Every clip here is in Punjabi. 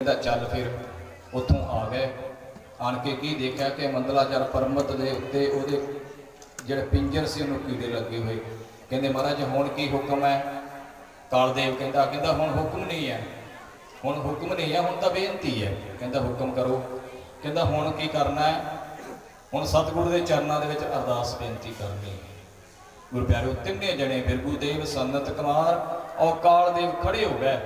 ਕਹਿੰਦਾ ਚੱਲ ਫਿਰ ਉੱਥੋਂ ਆ ਗਏ। ਆਣ ਕੇ ਕੀ ਦੇਖਿਆ ਕਿ ਮੰਦਲਾਚਾਰ ਪਰਮਤ ਦੇ ਉੱਤੇ ਉਹਦੇ ਜਿਹੜੇ ਪਿੰਜਰ ਸੀ, ਉਹਨੂੰ ਕੀੜੇ ਲੱਗੇ ਹੋਏ। ਕਹਿੰਦੇ, ਮਹਾਰਾਜ, ਹੁਣ ਕੀ ਹੁਕਮ ਹੈ? ਕਾਲਦੇਵ ਕਹਿੰਦਾ ਕਹਿੰਦਾ, ਹੁਣ ਹੁਕਮ ਨਹੀਂ ਹੈ। ਹੁਣ ਹੁਕਮ ਨਹੀਂ ਹੈ, ਹੁਣ ਤਾਂ ਬੇਨਤੀ ਹੈ। ਕਹਿੰਦਾ, ਹੁਕਮ ਕਰੋ। ਕਹਿੰਦਾ, ਹੁਣ ਕੀ ਕਰਨਾ ਹੈ? ਹੁਣ ਸਤਿਗੁਰੂ ਦੇ ਚਰਨਾਂ ਦੇ ਵਿੱਚ ਅਰਦਾਸ ਬੇਨਤੀ ਕਰਨੀ ਹੈ। ਗੁਰੂ ਪਿਆਰਿਓ ਤਿੰਨੇ ਜਣੇ ਬਿਰਗੂ ਦੇਵ ਸੰਨਤ ਕੁਮਾਰ ਔਰ ਕਾਲਦੇਵ ਖੜੇ ਹੋ ਗਏ।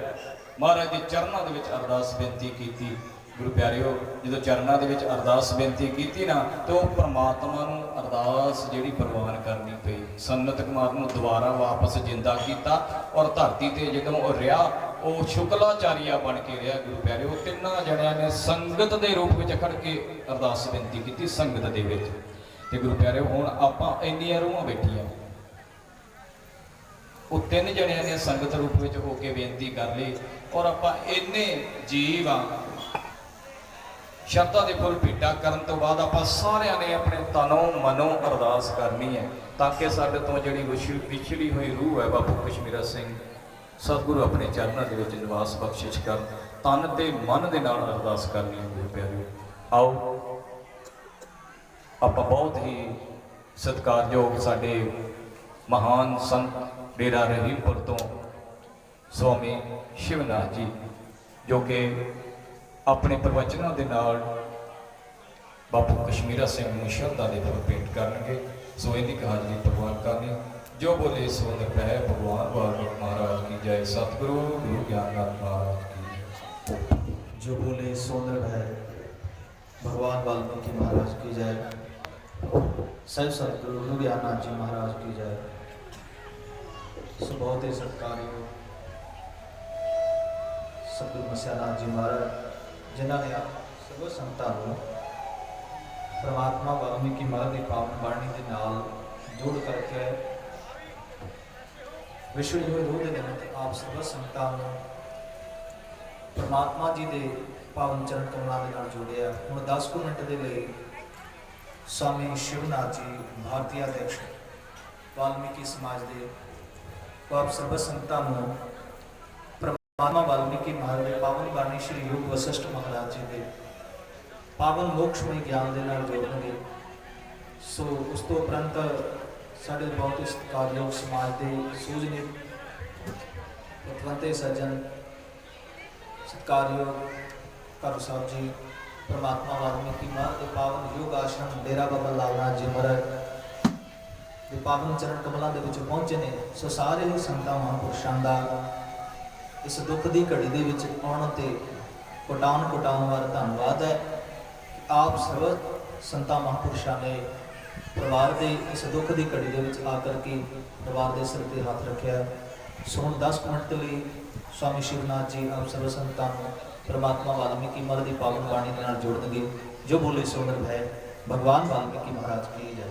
ਮਹਾਰਾਜ ਦੇ ਚਰਨਾਂ ਦੇ ਵਿੱਚ ਅਰਦਾਸ ਬੇਨਤੀ ਕੀਤੀ। ਗੁਰੂ ਪਿਆਰਿਓ, ਜਦੋਂ ਚਰਨਾਂ ਦੇ ਵਿੱਚ ਅਰਦਾਸ ਬੇਨਤੀ ਕੀਤੀ ਨਾ, ਤੇ ਉਹ ਪ੍ਰਮਾਤਮਾ ਨੂੰ ਅਰਦਾਸ ਜਿਹੜੀ ਪ੍ਰਵਾਨ ਕਰਨੀ ਪਈ। ਸੰਨਤ ਕੁਮਾਰ ਨੂੰ ਦੁਬਾਰਾ ਵਾਪਸ ਜਿੰਦਾ ਕੀਤਾ ਔਰ ਧਰਤੀ ਤੇ ਜਦੋਂ ਉਹ ਰਿਹਾ, ਉਹ ਸ਼ੁਕਲਾਚਾਰੀਆ ਬਣ ਕੇ ਰਿਹਾ। ਗੁਰੂ ਪਿਆਰਿਓ, ਤਿੰਨਾਂ ਜਣਿਆਂ ਨੇ ਸੰਗਤ ਦੇ ਰੂਪ ਵਿੱਚ ਖੜ ਕੇ ਅਰਦਾਸ ਬੇਨਤੀ ਕੀਤੀ ਸੰਗਤ ਦੇ ਵਿੱਚ। ਤੇ ਗੁਰੂ ਪਿਆਰਿਓ, ਹੁਣ ਆਪਾਂ ਇੰਨੀਆਂ ਰੂਹਾਂ ਬੈਠੀਆਂ। ਉਹ ਤਿੰਨ ਜਣਿਆਂ ਨੇ ਸੰਗਤ ਰੂਪ ਵਿੱਚ ਹੋ ਕੇ ਬੇਨਤੀ ਕਰ ਲਈ ਔਰ ਆਪਾਂ ਇੰਨੇ ਜੀਵ ਆ ਸ਼ਬਦਾਂ ਦੇ ਫੁੱਲ ਭੇਟਾ ਕਰਨ ਤੋਂ ਬਾਅਦ ਆਪਾਂ ਸਾਰਿਆਂ ਨੇ ਆਪਣੇ ਤਨੋਂ ਮਨੋਂ ਅਰਦਾਸ ਕਰਨੀ ਹੈ ਤਾਂ ਕਿ ਸਾਡੇ ਤੋਂ ਜਿਹੜੀ ਵਿਛ- ਵਿਛੜੀ ਹੋਈ ਰੂਹ ਹੈ ਬਾਪੂ ਕਸ਼ਮੀਰਾ ਸਿੰਘ, ਸਤਿਗੁਰੂ ਆਪਣੇ ਚਰਨਾਂ ਦੇ ਵਿੱਚ ਨਿਵਾਸ ਬਖਸ਼ਿਸ਼ ਕਰਨ ਤਨ ਤੇ ਮਨ ਦੇ ਨਾਲ ਅਰਦਾਸ ਕਰਨੀ ਹੈ ਮੇਰੇ ਪਿਆਰਿਓ। ਆਓ, ਆਪਾਂ ਬਹੁਤ ਹੀ ਸਤਿਕਾਰਯੋਗ ਸਾਡੇ ਮਹਾਨ ਸੰਤ ਡੇਰਾ ਰਹੀਮਪੁਰ ਤੋਂ ਸਵਾਮੀ ਸ਼ਿਵਨਾਥ ਜੀ, ਜੋ ਕਿ ਆਪਣੇ ਪ੍ਰਵਚਨਾਂ ਦੇ ਨਾਲ ਬਾਪੂ ਕਸ਼ਮੀਰਾ ਸਿੰਘ ਨੂੰ ਸ਼ਰਧਾ ਦੇ ਫੁੱਲ ਭੇਟ ਕਰਨਗੇ। ਸੋ ਇਹਦੀ ਹਾਜ਼ਰੀ ਪ੍ਰਵਾਨ ਕਰਨੀ। ਜੋ ਬੋਲੇ ਸੋ ਨਿਰਭੈ, ਭਗਵਾਨ ਵਾਹਿਗੁਰੂ ਮਹਾਰਾਜ ਕੀ ਜੈ। ਸਤਿਗੁਰੂ, ਗੁਰੂ ਗਿਆਨਨਾਥ ਮਹਾਰਾਜ ਕੀ ਜੋ। ਬੋਲੇ ਸੋ ਨਿਰਭੈ, ਭਗਵਾਨ ਵਾਲਮੀਕੀ ਮਹਾਰਾਜ ਕੀ ਜੈ। ਸਤਿਗੁਰੂ, ਗੁਰੂ ਗਿਆਨਨਾਥ ਜੀ ਮਹਾਰਾਜ ਕੀ ਜੈ। ਸੁਭਾਅ ਦੇ ਸਤਕਾਰਯੋਗ ਸਤਿਗੁਰ ਮਸਿਆਨਾਥ ਜੀ ਮਹਾਰਾਜ, ਜਿਨ੍ਹਾਂ ਨੇ ਸਰਵ ਸੰਤਾਂ ਨੂੰ ਪ੍ਰਮਾਤਮਾ ਵਾਲਮੀਕੀ ਮਹਾਰਾਜ ਦੀ ਪਾਵਨ ਬਾਣੀ ਦੇ ਨਾਲ ਜੋੜ ਕਰਕੇ ਵਿਸ਼ਵ ਜੀਵਨ ਰੂਹ ਦੇ ਤੇ ਆਪ ਸਰਵ ਸੰਤਾਂ ਨੂੰ ਪ੍ਰਮਾਤਮਾ ਜੀ ਦੇ ਪਾਵਨ ਚਰਨ ਕਮਲਾਂ ਦੇ ਨਾਲ ਜੋੜਿਆ ਹੁਣ 10 ਕੁ ਮਿੰਟ ਦੇ ਲਈ ਸਵਾਮੀ ਸ਼ਿਵਨਾਥ ਜੀ, ਭਾਰਤੀ ਅਧਿਕਸ਼ ਵਾਲਮੀਕੀ ਸਮਾਜ ਦੇ ਆਪ ਸਰਬ ਸੰਗਤਾਂ ਨੂੰ ਪਰਮਾਤਮਾ ਵਾਲਮੀਕੀ ਮਹਾਰਾਜ ਦੇ ਪਾਵਨ ਬਾਣੀ ਸ਼੍ਰੀ ਯੋਗ ਵਸਿਸ਼ਠ ਮਹਾਰਾਜ ਜੀ ਦੇ ਪਾਵਨ ਮੋਕਸ਼ਮਈ ਗਿਆਨ ਦੇ ਨਾਲ ਜੋੜਨਗੇ। ਸੋ ਉਸ ਤੋਂ ਉਪਰੰਤ ਸਾਡੇ ਬਹੁਤ ਹੀ ਸਤਿਕਾਰਯੋਗ ਸਮਾਜ ਦੇ ਸੂਝਨੇ ਪਤਵੰਤੇ ਸੱਜਣ, ਸਤਿਕਾਰਯੋਗ ਕਰੋ ਸਾਹਿਬ ਜੀ, ਪਰਮਾਤਮਾ ਵਾਲਮੀਕੀ ਮਹਾਰਾਜ ਦੇ ਪਾਵਨ ਯੋਗ ਆਸ਼ਰਮ ਡੇਰਾ ਬਾਬਾ ਲਾਲਨਾਥ ਜੀ ਮਹਾਰਾਜ ਦੇ ਪਾਵਨ ਚਰਨ ਕਮਲਾਂ ਦੇ ਵਿੱਚ ਪਹੁੰਚੇ ਨੇ, ਸੋ ਸਾਰੇ ਹੀ ਸੰਤਾਂ ਮਹਾਂਪੁਰਸ਼ਾਂ ਦਾ ਇਸ ਦੁੱਖ ਦੀ ਘੜੀ ਦੇ ਵਿੱਚ ਆਉਣ ਤੇ ਕੋਟਾਨ ਕੋਟਾਨ ਵਾਰ ਧੰਨਵਾਦ ਹੈ ਆਪ ਸਰਵ ਸੰਤਾਂ, ਮਹਾਂਪੁਰਸ਼ਾਂ ਨੇ ਪਰਿਵਾਰ ਦੇ ਇਸ ਦੁੱਖ ਦੀ ਘੜੀ ਦੇ ਵਿੱਚ ਆ ਕਰਕੇ ਪਰਿਵਾਰ ਦੇ ਸਿਰ ਤੇ ਹੱਥ ਰੱਖਿਆ। ਸੋ ਹੁਣ 10 ਮਿੰਟ ਲਈ ਸਵਾਮੀ ਸ਼ਿਵਨਾਥ ਜੀ ਆਪ ਸਰਵ ਸੰਤਾਂ ਨੂੰ ਪਰਮਾਤਮਾ ਵਾਲਮੀਕੀ ਮਰ ਦੀ ਪਾਵਨ ਬਾਣੀ ਦੇ ਨਾਲ ਜੋੜਨਗੇ। ਜੋ ਬੋਲੇ ਸੋ ਨਿਰਭੈ, ਭਗਵਾਨ ਵਾਲਮੀਕੀ ਮਹਾਰਾਜ ਕੀ ਜੈ।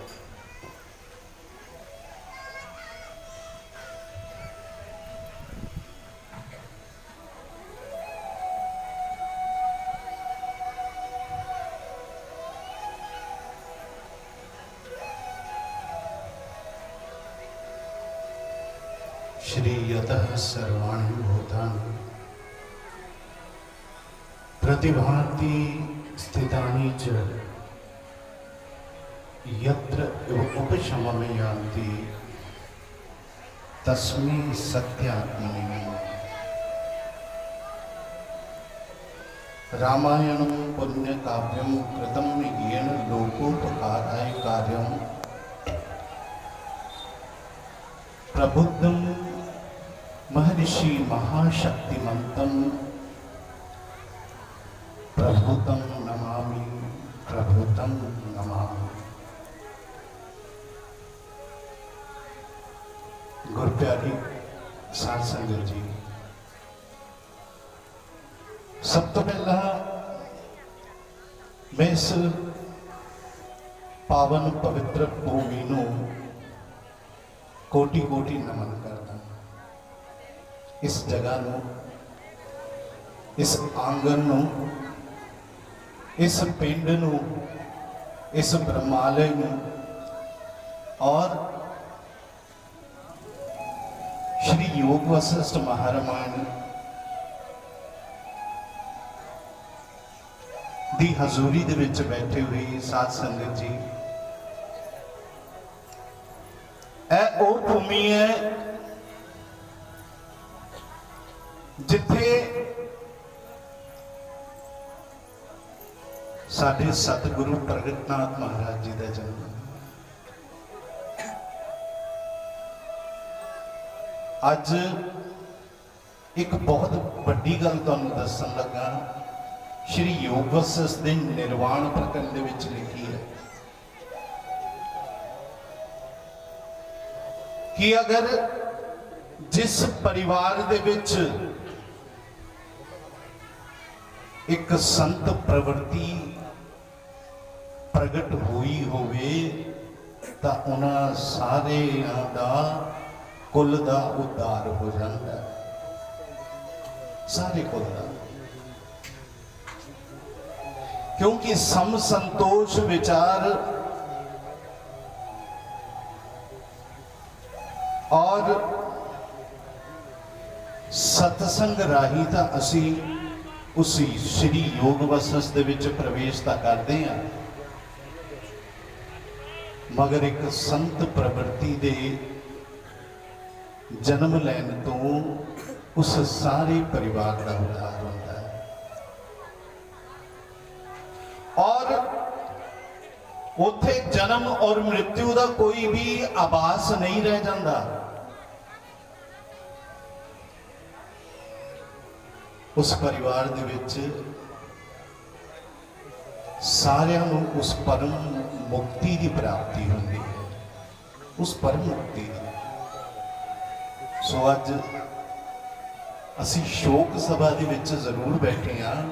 श्री यतः सर्वाणि भूतानि। प्रतिभान्ति स्थितानि च। यत्र उपशमं यान्ति तस्मै सत्यात्मनि नमः। रामायणं पुण्यकाव्यं कृतं येन लोकोपकाराय कार्यम्। प्रबुद्धं శ్రీ మహాశక్తిమంతం ప్రభుతం నమామి ప్రభుతం నమామి ਗੁਰਪਿਆਰੀ ਸਾਧ ਸੰਗਤ ਜੀ ਸਭ ਤੋਂ ਪਹਿਲਾਂ ਮੈਂ ਇਸ ਪਾਵਨ ਪਵਿੱਤਰ ਭੂਮੀ ਨੂੰ ਕੋਟੀ ਕੋਟੀ ਨਮਨ ਕਰਦਾ ਇਸ ਜਗ੍ਹਾ ਨੂੰ, ਇਸ ਆਂਗਨ ਨੂੰ, ਇਸ ਪਿੰਡ ਨੂੰ, ਇਸ ਬ੍ਰਹਮਾਲੇ ਨੂੰ ਔਰ ਸ਼੍ਰੀ ਯੋਗ ਵਸਿਸ਼ਟ ਮਹਾਰਾਮਾਨ ਦੀ ਹਜ਼ੂਰੀ ਦੇ ਵਿੱਚ ਬੈਠੇ ਹੋਏ ਸਾਧ ਸੰਗਤ ਜੀ, ਇਹ ਉਹ ਭੂਮੀ ਹੈ ਜਿੱਥੇ ਸਾਡੇ ਸਤਿਗੁਰੂ ਪ੍ਰਗਟਨਾਥ ਮਹਾਰਾਜ ਜੀ ਦਾ ਜਨਮ ਅੱਜ ਇੱਕ ਬਹੁਤ ਵੱਡੀ ਗੱਲ ਤੁਹਾਨੂੰ ਦੱਸਣ ਲੱਗਾ ਸ਼੍ਰੀ ਯੋਗ ਦੇ ਨਿਰਵਾਣ ਪ੍ਰਕਰਨ ਦੇ ਵਿੱਚ ਲਿਖੀ ਹੈ ਕਿ ਅਗਰ ਜਿਸ ਪਰਿਵਾਰ ਦੇ ਵਿੱਚ ਇੱਕ ਸੰਤ ਪ੍ਰਵਰਤੀ ਪ੍ਰਗਟ ਹੋਈ ਹੋਵੇ ਤਾਂ ਉਹਨਾਂ ਸਾਰਿਆਂ ਦਾ ਕੁੱਲ ਦਾ ਉਦਾਰ ਹੋ ਜਾਂਦਾ ਸਾਰੇ ਕੁੱਲ ਦਾ। ਕਿਉਂਕਿ ਸਮ ਸੰਤੋਸ਼ ਵਿਚਾਰ ਔਰ ਸਤਸੰਗ ਰਾਹੀ ਤਾਂ ਅਸੀਂ ਉਸ ਸ੍ਰੀ ਯੋਗ ਵਸਸ ਦੇ ਵਿੱਚ ਪ੍ਰਵੇਸ਼ ਤਾਂ ਕਰਦੇ ਆ। ਮਗਰ ਇੱਕ ਸੰਤ ਪ੍ਰਵਰਤੀ ਦੇ ਜਨਮ ਲੈਣ ਤੋਂ ਉਸ ਸਾਰੇ ਪਰਿਵਾਰ ਦਾ ਉਦਾਰ ਹੁੰਦਾ ਹੈ। ਔਰ ਉੱਥੇ ਜਨਮ ਔਰ ਮ੍ਰਿਤਿੂ ਦਾ ਕੋਈ ਵੀ ਆਵਾਸ ਨਹੀਂ ਰਹਿ ਜਾਂਦਾ। ਉਸ ਪਰਿਵਾਰ ਦੇ ਵਿੱਚ ਸਾਰਿਆਂ ਨੂੰ ਉਸ ਪਰਮ ਮੁਕਤੀ ਦੀ ਪ੍ਰਾਪਤੀ ਹੁੰਦੀ ਹੈ। ਉਸ ਪਰਮ ਮੁਕਤੀ ਦੀ। ਸੋ ਅੱਜ ਅਸੀਂ ਸ਼ੋਕ ਸਭਾ ਦੇ ਵਿੱਚ ਜ਼ਰੂਰ ਬੈਠੇ ਹਾਂ।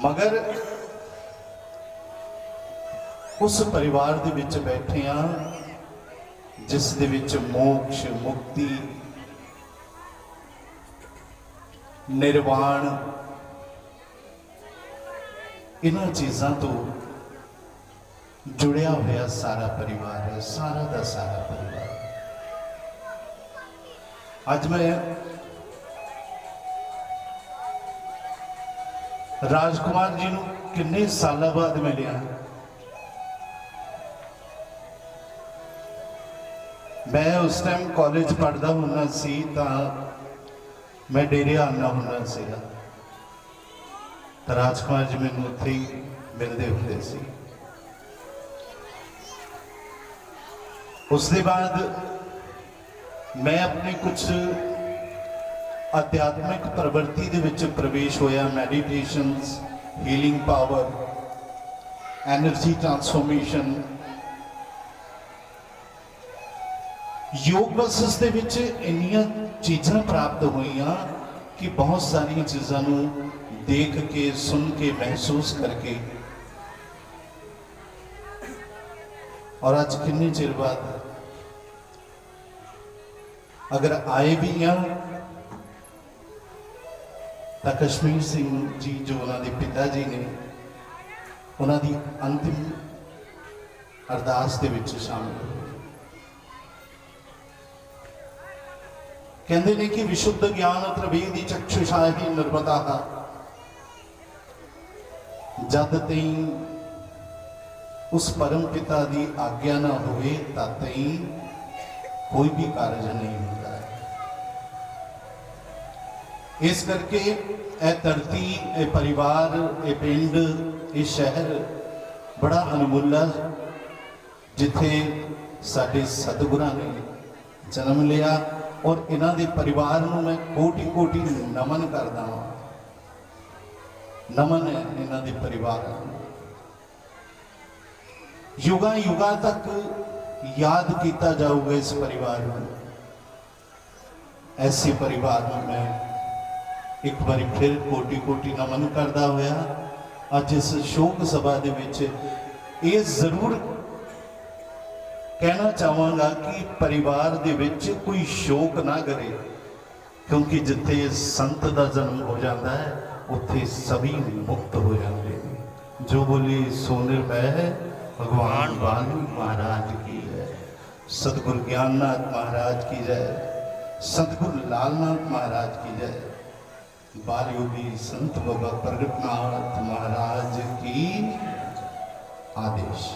ਮਗਰ ਉਸ ਪਰਿਵਾਰ ਦੇ ਵਿੱਚ ਬੈਠੇ ਹਾਂ, ਜਿਸ ਦੇ ਵਿੱਚ ਮੋਕਸ਼, ਮੁਕਤੀ ਨਿਰਵਾਣ। ਇਹਨਾਂ ਚੀਜ਼ਾਂ ਤੋਂ ਜੁੜਿਆ ਹੋਇਆ ਸਾਰਾ ਪਰਿਵਾਰ ਹੈ, ਸਾਰਾ ਦਾ ਸਾਰਾ ਪਰਿਵਾਰ। ਅੱਜ ਮੈਂ ਰਾਜਕੁਮਾਰ ਜੀ ਨੂੰ ਕਿੰਨੇ ਸਾਲਾਂ ਬਾਅਦ ਮਿਲਿਆ ਮੈਂ ਉਸ ਟਾਈਮ ਕਾਲਜ ਪੜ੍ਹਦਾ ਹੁੰਦਾ ਸੀ ਤਾਂ ਮੈਂ ਡੇਰੇ ਆਉਂਦਾ ਹੁੰਦਾ ਸੀਗਾ। ਤਾਂ ਰਾਜਕੁਮਾਰ ਜੀ ਮੈਨੂੰ ਉੱਥੇ ਹੀ ਮਿਲਦੇ ਹੁੰਦੇ ਸੀ। ਉਸ ਦੇ ਬਾਅਦ ਮੈਂ ਆਪਣੇ ਕੁਝ ਅਧਿਆਤਮਿਕ ਪ੍ਰਵਰਤੀ ਦੇ ਵਿੱਚ ਪ੍ਰਵੇਸ਼ ਹੋਇਆ meditations healing power energy transformation ਯੋਗ ਵਸਸ ਦੇ ਵਿੱਚ ਇੰਨੀਆਂ ਚੀਜ਼ਾਂ ਪ੍ਰਾਪਤ ਹੋਈਆਂ ਕਿ ਬਹੁਤ ਸਾਰੀਆਂ ਚੀਜ਼ਾਂ ਨੂੰ ਦੇਖ ਕੇ, ਸੁਣ ਕੇ, ਮਹਿਸੂਸ ਕਰਕੇ। ਔਰ ਅੱਜ ਕਿੰਨੇ ਚਿਰ ਬਾਅਦ ਅਗਰ ਆਏ ਵੀ ਆ, ਤਾਂ ਕਸ਼ਮੀਰ ਸਿੰਘ ਜੀ ਜੋ ਉਹਨਾਂ ਦੇ ਪਿਤਾ ਜੀ ਨੇ, ਉਹਨਾਂ ਦੀ ਅੰਤਿਮ ਅਰਦਾਸ ਦੇ ਵਿੱਚ ਸ਼ਾਮਿਲ ਹੋਏ ਕਹਿੰਦੇ ਨੇ ਕਿ ਵਿਸ਼ੁੱਧ ਗਿਆਨ ਤ੍ਰਵੇਦੀ ਚਕਸ਼ੁਸ਼ਾਹੀ ਨਿਰਮਤਾ ਹੈ ਜਦ ਤਈ ਉਸ ਪਰਮ ਪਿਤਾ ਦੀ ਆਗਿਆ ਨਾ ਹੋਵੇ ਤਦ ਤਈ ਕੋਈ ਵੀ ਕਾਰਜ ਨਹੀਂ ਹੁੰਦਾ ਹੈ। ਇਸ ਕਰਕੇ ਇਹ ਧਰਤੀ, ਇਹ ਪਰਿਵਾਰ, ਇਹ ਪਿੰਡ, ਇਹ ਸ਼ਹਿਰ ਬੜਾ ਅਨਮੁੱਲਾ ਜਿੱਥੇ ਸਾਡੇ ਸਤਿਗੁਰਾਂ ਨੇ ਜਨਮ ਲਿਆ ਔਰ ਇਹਨਾਂ ਦੇ ਪਰਿਵਾਰ ਨੂੰ ਮੈਂ ਕੋਟੀ ਕੋਟੀ ਨਮਨ ਕਰਦਾ ਹਾਂ। ਨਮਨ ਹੈ ਇਹਨਾਂ ਦੇ ਪਰਿਵਾਰ ਨੂੰ। ਯੁਗਾਂ ਯੁਗਾਂ ਤੱਕ ਯਾਦ ਕੀਤਾ ਜਾਊਗਾ ਇਸ ਪਰਿਵਾਰ ਨੂੰ। ਐਸੇ ਪਰਿਵਾਰ ਨੂੰ ਮੈਂ ਇੱਕ ਵਾਰੀ ਫਿਰ ਕੋਟੀ ਕੋਟੀ ਨਮਨ ਕਰਦਾ ਹੋਇਆ। ਅੱਜ ਇਸ ਸ਼ੋਕ ਸਭਾ ਦੇ ਵਿੱਚ ਇਹ ਜ਼ਰੂਰ ਕਹਿਣਾ ਚਾਹਾਂਗਾ ਕਿ ਪਰਿਵਾਰ ਦੇ ਵਿੱਚ ਕੋਈ ਸ਼ੋਕ ਨਾ ਕਰੇ, ਕਿਉਂਕਿ ਜਿੱਥੇ ਸੰਤ ਦਾ ਜਨਮ ਹੋ ਜਾਂਦਾ ਹੈ, ਉੱਥੇ ਸਭੀ ਮੁਕਤ ਹੋ ਜਾਂਦੇ ਨੇ। ਜੋ ਬੋਲੀ ਸੋਨਿਰ ਪੈ ਹੈ, ਭਗਵਾਨ ਵਾਲਮੀਕ ਮਹਾਰਾਜ ਕੀ ਹੈ। ਸਤਗੁਰ ਗਿਆਨਨਾਥ ਮਹਾਰਾਜ ਕੀ ਜੈ ਸਤਗੁਰ ਲਾਲਨਾਥ ਮਹਾਰਾਜ ਕੀ ਜੈ ਬਾਲਯੋਗੀ ਸੰਤ ਬਾਬਾ ਪ੍ਰਗਟਨਾਥ ਮਹਾਰਾਜ ਕੀ ਆਦੇਸ਼।